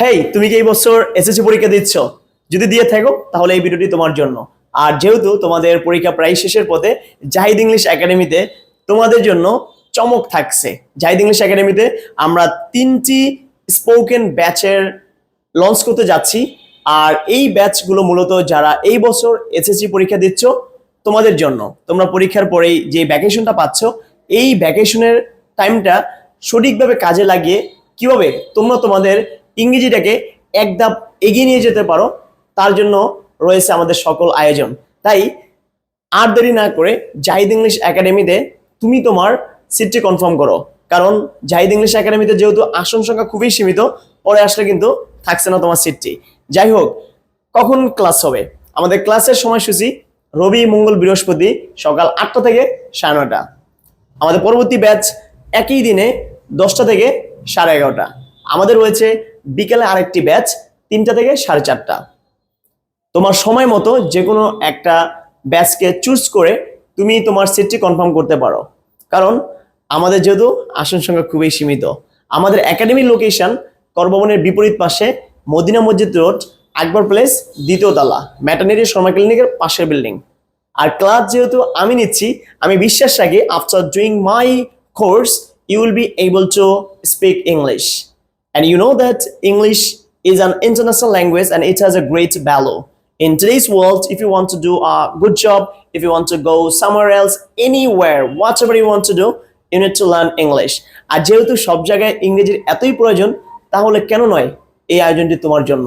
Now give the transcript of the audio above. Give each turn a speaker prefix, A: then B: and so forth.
A: হেই তুমি কি এই বছর এসএসসি পরীক্ষা দিচ্ছ? যদি দিয়ে থাকো, তাহলে এই ভিডিওটি তোমার জন্য। আর যেহেতু তোমাদের পরীক্ষা প্রায় শেষের পথে, জাহিদ ইংলিশ একাডেমিতে তোমাদের জন্য চমক থাকছে। জাহিদ ইংলিশ একাডেমিতে আমরা তিনটি স্পোকেন ব্যাচের লঞ্চ করতে যাচ্ছি। আর এই ব্যাচগুলো মূলত যারা এই বছর এসএসসি পরীক্ষা দিচ্ছ, তোমাদের জন্য। তোমরা পরীক্ষার পরেই যে ভ্যাকেশনটা পাচ্ছ, এই ভ্যাকেশনের টাইমটা সঠিকভাবে কাজে লাগিয়ে কীভাবে তোমরা তোমাদের ইংরেজিটাকে এক ধাপ এগিয়ে নিয়ে যেতে পারো, তার জন্য রয়েছে আমাদের সকল আয়োজন। তাই আর দেরি না করে জাহিদ ইংলিশ একাডেমিতে তুমি তোমার সিটটি কনফার্ম করো। কারণ জাহিদ ইংলিশ একাডেমিতে যেহেতু আসন সংখ্যা খুবই সীমিত, পরে আসলে কিন্তু থাকছে না তোমার সিটটি। যাই হোক, কখন ক্লাস হবে? আমাদের ক্লাসের সময়সূচি রবি মঙ্গল বৃহস্পতি সকাল আটটা থেকে সাড়ে নটা আমাদের পরবর্তী ব্যাচ একই দিনে দশটা থেকে সাড়ে এগারোটা। আমাদের রয়েছে বিকেলে আরেকটি ব্যাচ, তিনটা থেকে সাড়ে চারটা। তোমার সময় মতো যে কোনো একটা ব্যাচকে চুজ করে তুমি তোমার সিটটি কনফার্ম করতে পারো। কারণ আমাদের যেহেতু আসন সংখ্যা খুবই সীমিত। আমাদের একাডেমির লোকেশন করভবনের বিপরীত পাশে মদিনা মসজিদ রোড, আকবর প্লেস, দ্বিতীয় তলা ম্যাটার্নিটি শর্মা ক্লিনিকের পাশের বিল্ডিং। আর ক্লাস যেহেতু আমি নিচ্ছি, আমি বিশ্বাস রাখি, after doing my course you will be able to speak English And you know that English is an international language and it has a great value. In today's world, if you want to do a good job, if you want to go somewhere else, anywhere, whatever you want to do, you need to learn English. আর যেহেতু সব জায়গায় ইংরেজির এতই প্রয়োজন তাহলে কেন নয় এই আয়োজনটি তোমার জন্য